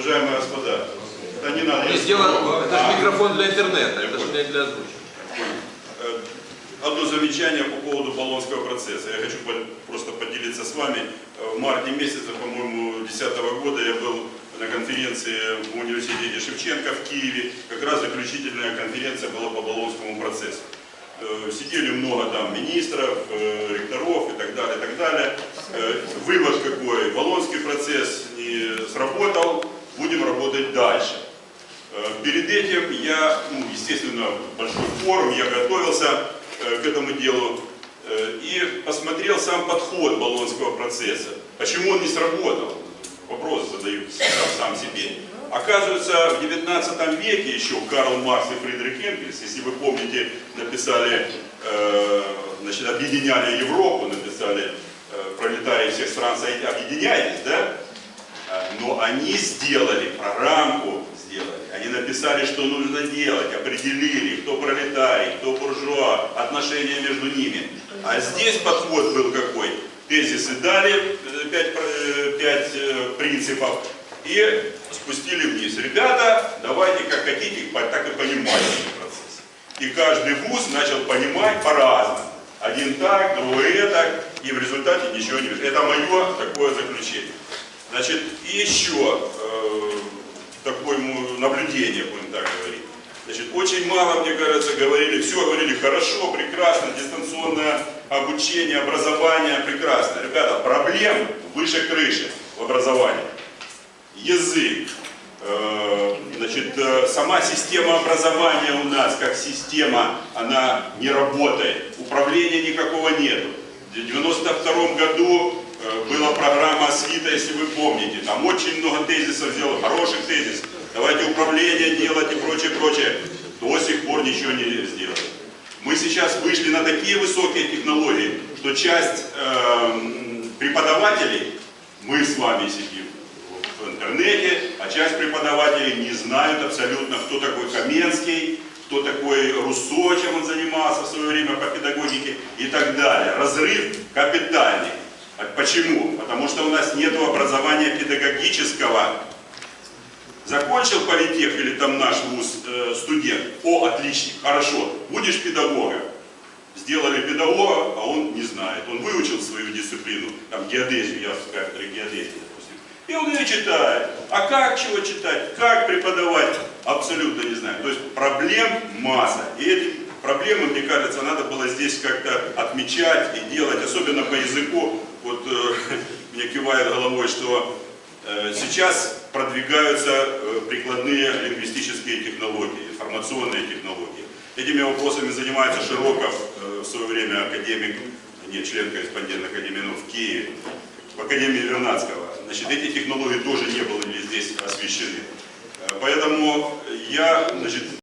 Уважаемые господа, да не надо. Не сделано, скажу. это же А, микрофон для интернета, это же не для озвучки. э, Одно замечание по поводу Болонского процесса. Я хочу просто поделиться с вами. Э, В марте месяце, по-моему, 2010 года я был на конференции в университете Шевченко в Киеве. Как раз заключительная конференция была по Болонскому процессу. Э, Сидели много там министров, ректоров и так далее, и так далее. Вывод какой? Болонский процесс не сработал, дальше. Э, Перед этим я, ну, естественно, большой форум, я готовился э, к этому делу э, и посмотрел сам подход Болонского процесса. Почему он не сработал? Вопрос задаю сам, себе. Оказывается, в 19 веке еще Карл Маркс и Фридрих Энгельс, если вы помните, написали, значит, объединяли Европу, написали э, пролетарии всех стран, «Сойди- объединяйтесь, да? Но они сделали, программку сделали, они написали, что нужно делать, определили, кто пролетарий, кто буржуа, отношения между ними. А здесь подход был какой? Тезисы дали, э, пять, э, пять э, принципов, и спустили вниз. Ребята, давайте как хотите, так и понимайте процесс. И каждый вуз начал понимать по-разному. Один так, другой так, и в результате ничего не. Это мое такое заключение. Значит, и еще э, такое наблюдение, будем так говорить. Значит, очень мало, мне кажется, говорили, все говорили хорошо, прекрасно, дистанционное обучение, образование, прекрасно. Ребята, проблем выше крыши в образовании. Язык, э, значит, э, сама система образования у нас, как система, она не работает. Управления никакого нету. В 92 году была программа «Освита», если вы помните. Там очень много тезисов сделано, хороших тезисов. Давайте управление делать и прочее, прочее. До сих пор ничего не сделали. Мы сейчас вышли на такие высокие технологии, что часть э, преподавателей, мы с вами сидим в интернете, а часть преподавателей не знают абсолютно, кто такой Каменский, кто такой Руссо, чем он занимался в свое время по педагогике и так далее. Разрыв капитальный. А Почему? Потому что у нас нет образования педагогического. Закончил политех или там наш вуз э, студент, о, отличник, хорошо, будешь педагогом. Сделали педагога, а он не знает. Он выучил свою дисциплину, там геодезию, я в кафедре геодезии, допустим. И он ее читает. А как чего читать, как преподавать, абсолютно не знаю. То есть проблем масса. И эти проблемы, мне кажется, надо было здесь как-то отмечать и делать, особенно по языку. Вот э, мне кивает головой, что Э, Сейчас продвигаются э, прикладные лингвистические технологии, информационные технологии. Этими вопросами занимается Широков, в свое время академик, не член-корреспондент Академии наук в Киеве, в Академии Вернадского. Значит, эти технологии тоже не были здесь освещены. Поэтому я значит,